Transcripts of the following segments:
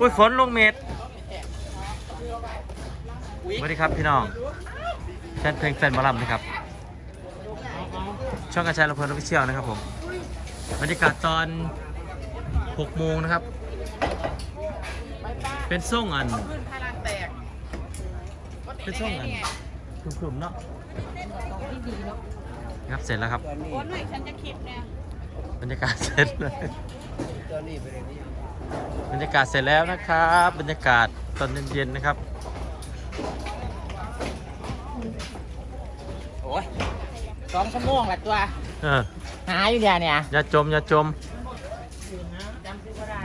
อุ้ยฝนลงเม็ดสวัสดีครับพี่น้องแฟนเพลงแฟนหมอลำนะครับ ช่องกระชายลำเพลินออฟฟิเชียลนะครับผมบรรยากาศตอน6โมงนะครับ เป็นส่งอันขึ้นพลังแตกเป็นส่งอันคลุมๆเนาะครับเสร็จแล้วครับโอ้หน่อยฉันจะคลิปเนี่ย บรรยากาศเสร็จเลยบรรยากาศเสร็จแล้วนะครับ บรรยากาศตอนเย็นๆนะครับโอ้ยสองชั่วโมงแหละตัว เออหาอยู่เดียวเนี่ยอย่าจมอย่าจมจำซื้อก็ได้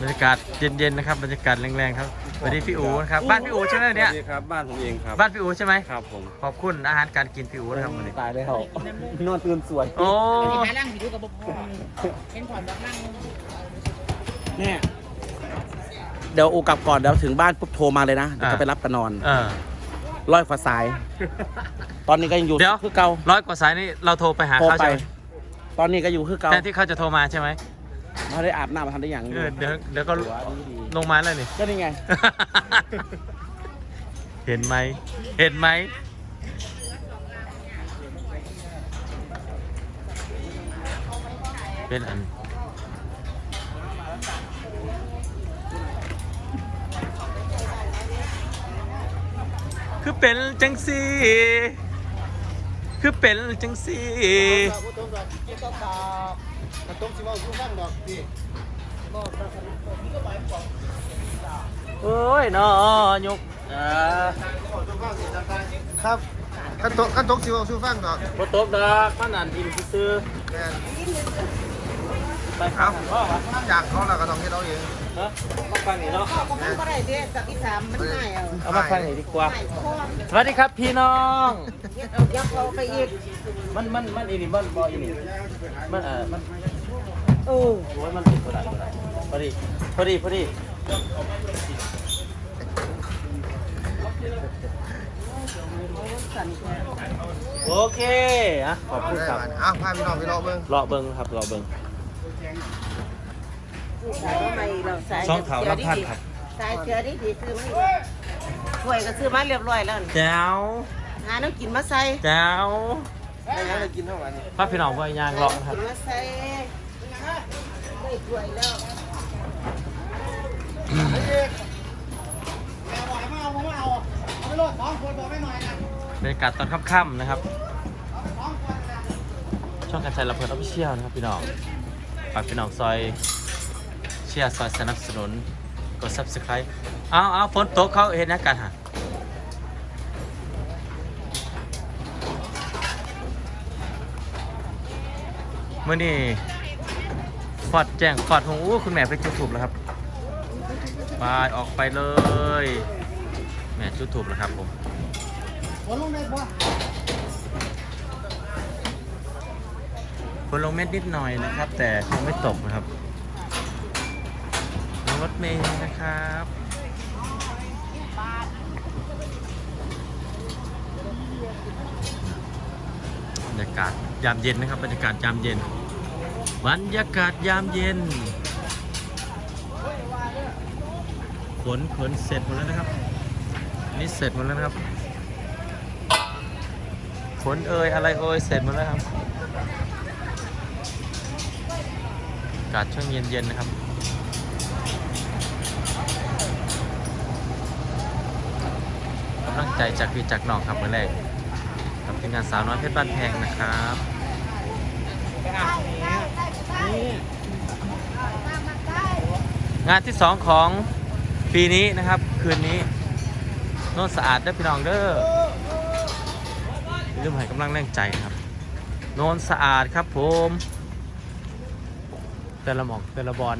บรรยากาศเย็นๆนะครับ บรรยากาศแรงๆครับส วัสดีพี่อูนะครับบ้านพี่อูใช่ไหมเนี่ยสวัสดีครับบ้านผมเองครับ บ้านพี่อูใช่ไหมครับผมขอบคุณอาหารการกินพี่อูนะครับวันนี้ตายแล้วนอนตื่นสวยโอ้ที่หานั่งอยู่กับบุพพเป็นผ่อนแบบนั่งเนี่ยเดี๋ยวอูกลับก่อนเดี๋ยวถึงบ้านปุ๊บโทรมาเลยนะเดี๋ยวจะไปรับไปนอนเออร้อยฝ่าสาย ตอนนี้ก็ยังอยู่เดี๋ยวคือเก่าร้อยกว่าสายนี่เราโทรไปหาโทรเขาไปใช่ไหมตอนนี้ก็อยู่คือเก่าแทนที่เขาจะโทรมาใช่ไหม เขาได้อาบน้ำมาทำได้อย่างเออเดี๋ยวเดี๋ยวก็หัวดีลงมาแล้วนี่ๆก็นี่ไง เห็นไหม เห็นไหม เป็นอัน คือเป็นจังสีคือเป็นจังสี โอ้ยนอยกอ่าครับขั้นตกขั้นตกสิว่าสู้ฟังดอกบ่ตบดอกมันอันอินซื้อไปครับจากเขาแล้วก็ต้องให้เราเองฮะมาฟังหนี่เนาะมันก็ได้เด้จากที่สามมันง่ายเอาเอามาฟังหนี่ดีกว่า สวัสดีครับพี่น้องยักเอาไปอีก มันมันมันอีนี่มันบ่อีนี่มันเออมัน โอ้โอ้ยมันติดพอดีพอดีพอดีพอดีโอเคอะขอบคุณครับอ้าวพาพี่น้องไปรอเบิ่งรอเบิ้งครับรอเบิ้งสายใหม่เราสายช่องเขารับท่านครับสายเชือดีดีซื้อมาถ้วยก็ซื้อมาเรียบร้อยแล้วแจ้วหาน้ำกินมาใส่แจ้วไม่งั้นเรากินเท่าไหร่พาพี่น้องว่ายางรอครับ บรรยากาศตอนค่ำๆนะครับ ช่องการใช้ลำเพลินออฟฟิเชียลนะครับพี่น้องฝากพี่น้องซอยเชียร์ซอยสนับสนุนกด subscribe เอาเอาฝนตกเขาเห็นนะกันฮะเมื่อนี้ อดแจ้งฟอดหงอู้คุณแม่ไปจุดถูกแล้วครับบายออกไปเลยแม่จุดถูกแล้วครับผมฝนลงเม็ดนิดหน่อยนะครับ แต่คงไม่ตกนะครับรถเมล์นะครับบรรยากาศยามเย็นนะครับบรรยากาศยามเย็น บรรยากาศยามเย็น ขนขนเสร็จหมดแล้วนะครับ นี่เสร็จหมดแล้วนะครับขนเอ่ยอะไรเอ่ยเสร็จหมดแล้วครับอากาศช่วงเย็นๆนะครับกำลังใจจากพี่จากน้องครับเมื่อแรกกับทีมงานสาวน้อยเพชรบ้านแพงนะครับ งานที่สองของปีนี้นะครับ คืนนี้โน่นสะอาดเด้อพี่น้องเด้ออย่าลืมให้กำลังแรงใจนะครับ โนนสะอาดครับผม แต่ละหมองแต่ละบอล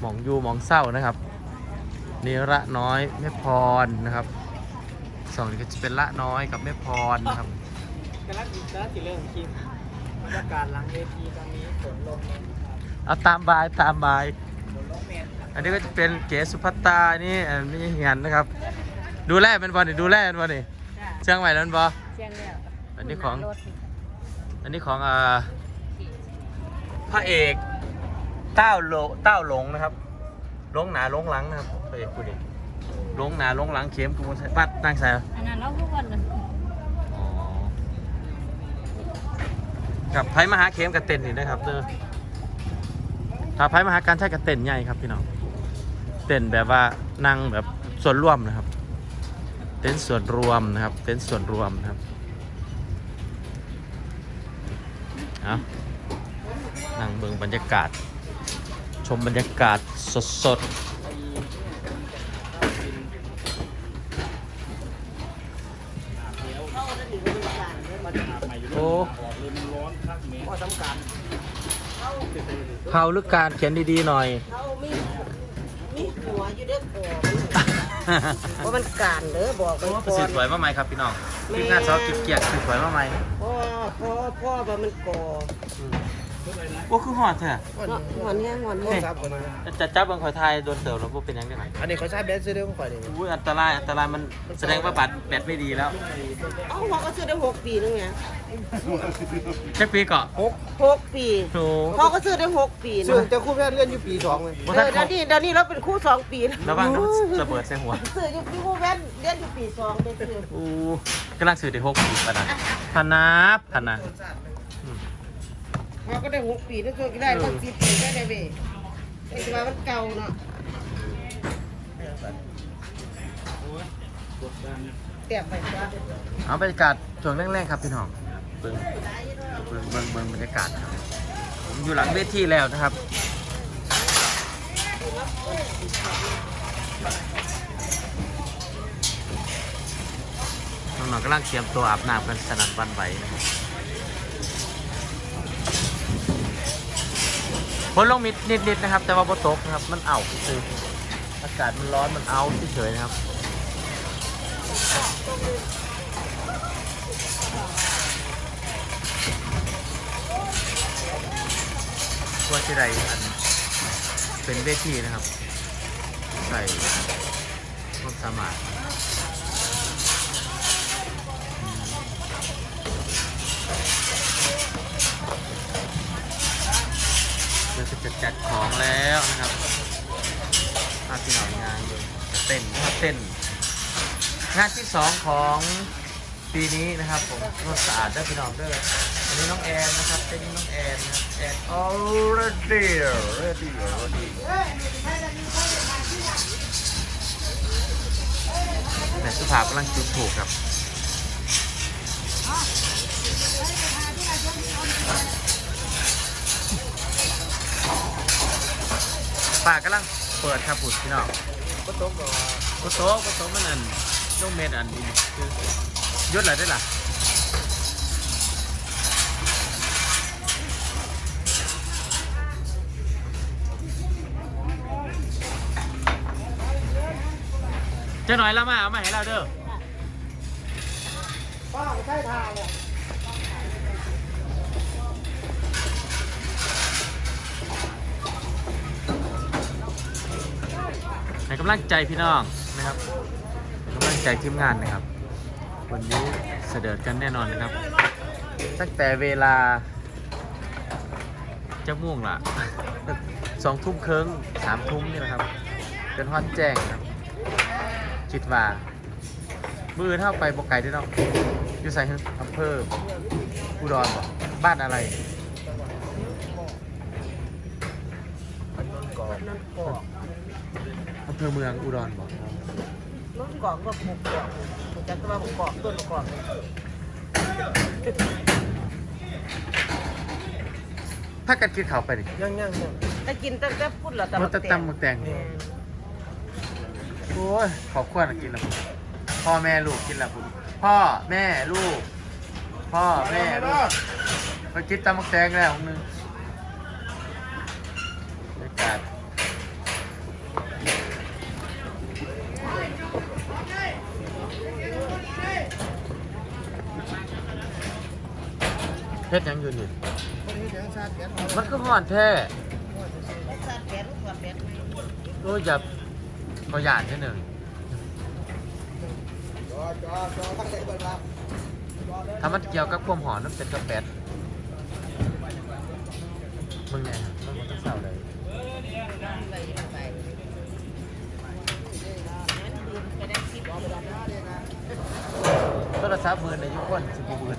หมองยูหมองเศร้านะครับนี่ละน้อยแม่พรนะครับสองนี่ก็จะเป็นละน้อยกับแม่พรนะครับกำลังกำลังจะเริ่มคลิปบรรยากาศหลังเวทีตอนนี้ฝนลงเอาตามบายตามบาย อันนี้ก็จะเป็นเก๋สุภัตตานี่อันนี้เหียนนะครับ ดูแลเป็นบอลนี่ดูแลเป็นบอลนี่เชียงใหม่แล้วเป็นบอเชียงแล้วอันนี้ของ อันนี้ของอ่าพระเอกเต้าโลเต้าหลงนะครับหลงหนาหลงหลังนะครับพระเอกผู้นี้หลงหนาหลงหลังเข็มกูมันใส่ปัดนั่งใส่อันนั้นเราทุกคนเลยอ๋อกับไพ่มหาเข็มกับเต็นนี่นะครับเด้อถ้าไพ่มหาการใช้กับเต็นใหญ่ครับพี่น้อง เต็นแบบว่านั่งแบบส่วนร่วมนะครับ เต็นส่วนรวมนะครับ เต็นส่วนรวมนะครับเอานั่งเบิ่งบรรยากาศ ชมบรรยากาศสดๆโอ้เขาลึกการเขียนดี ๆ หน่อยเขา มีมีหัวอยู่เด้อคอเพราะมันการเด้อบอกไปก่สือบนสวยมาไหมครับพี่น้องทีมงานซอฟกิบเกียรติสืบสวยมาไหมพ่อพ่อพ่อว่ามันก่อ โอ้คือหอดเถอะเนาะหัวเนี่ยหัวเนี่ยซับคนนะจะจับเบังคอยไทยโดนเติบแล้วพวกเป็นยังไงอันนี้เขาใช้แบนซื้อได้ของข่อยนี่อุ้ยอันตรายอันตรายมันแสดงว่าบัตรแบตไม่ดีแล้วเอ้าพ่อก็ซื้อได้หกปีนึงไงแค่ปีเกาะหกปีโถพ่อก็ซื้อได้หกปีซื้อนะแต่คู่แพทย์เรียนอยู่ปีสองเลยบ่เอทันอเดี๋ยวนี้เดี๋ยวนี้เราเป็นคู่สองปีแล้วระวังนะระเบิดใส่หัวซื้ออยู่ปีคู่แว่นเรียนอยู่ปีสองได้ซื้ออู้กำลังสื่อได้หกปีปะนะพนับพนะพ่อก็ได้หกปีนึกว่าได้ตั้งสิบปีได้ได้เว้ยไอ้ที่ว่ามันเก่าเนาะเตียบไปจ้ะเอาบรรยากาศช่วงแรกๆครับพี่น้องเบิ่งเบิ่งเบิ่งเบิ่งบรรยากาศครับผมอยู่หลังเวทีแล้วนะครับ น้องๆกำลังเตรียมตัวอาบน้ำกันสนั่นหวันไหวนะครับ ฝนลงมิดนิดๆนะครับ แต่ว่าบ่ตกนะครับ มันเอาคืออากาศมันร้อนมันเอาเฉยๆนะครับว่าที่ใดอันเป็นเวทีนะครับ ใส่ความสามารถ เดี๋ยวจะจัดของแล้วนะครับภาพที่หน่อยงานเลยเต้นนะครับเต้นงานที่สองของปีนี้นะครับผมนวดสะอาดได้พี่น้องเด้ออันนี้น้องแอนนะครับเต้นน้องแอนนะครับแอน already ready already แต่สุภาพกำลังจุดถูกครับ ป่ากำลังเปิดครับผุดพี่น้องก็โตกก็ก็โต๊ะก็โต๊ะมันอันลูกเม็ดอันนี้คือยศอะไรได้ล่ะเจะหน่อยแล้วมาเอามาให้เราเด้อป้าใช่ทางอะใำลังใจพี่น้องนะครับกำลังใจทีมงานนะครับ วันนี้เสด็จกันแน่นอนนะครับ ตั้งแต่เวลาจะม่วงล่ะสองทุ่มครึ่งสามทุ่มนี่นะครับจนฮอดแจ้งครับคิดว่ามือเท่าไปบกไก่ด้วยเนาะอยู่ใส่อำเภออุดรบ,บ้านอะไรนันกอกำเภอเมืองอุดรบ่นั่นกอกก็ปลูกกอกผมจะว่าปลูกกอกต้นกอกถ้ากันกินเขาวไปดิยังยังยังแต่กินตั้งแต่พูดแล้วแต่มันจะตำหมกแตงโอ้ยขอบคุณกินแล้วพ่อแม่ลูกกินแล้วคุณพ่อแม่ลูก พ่อแม่ลูกไปกินตำหมึกแตงแล้วนึงบรรยากาศ เพชรยังอยู่นี่ มันก็ห่อนแท้ดูจะอย่ขหยาดทีหนึ่งถ้ามันเกี่ยวกับความหอนมันเป็นกระแปดมึงไงมึงบ่ต้องเศร้าเลยโทรศัพท์มือในยุคคนสิบบือ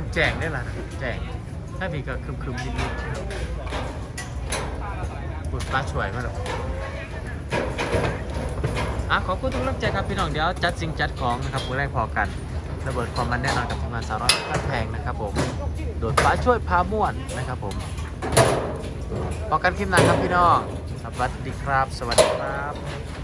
คุณแจงได้ละแจงถ้ามีก็คึมๆนิดๆคุณปลาช่วยมาหรอกอะขอบคุณทุกกำลังใจครับพี่น้องเดี๋ยวจัดสิ่งจัดของนะครับมือแรกพอกันระเบิดความมันแน่นอนกับทีมงานสาวน้อยพันแพงนะครับผมโดดฟ้าช่วยพาม่วนนะครับผมพอกันคลิปหน้าครับพี่น้องสวัสดีครับ สวัสดีครับ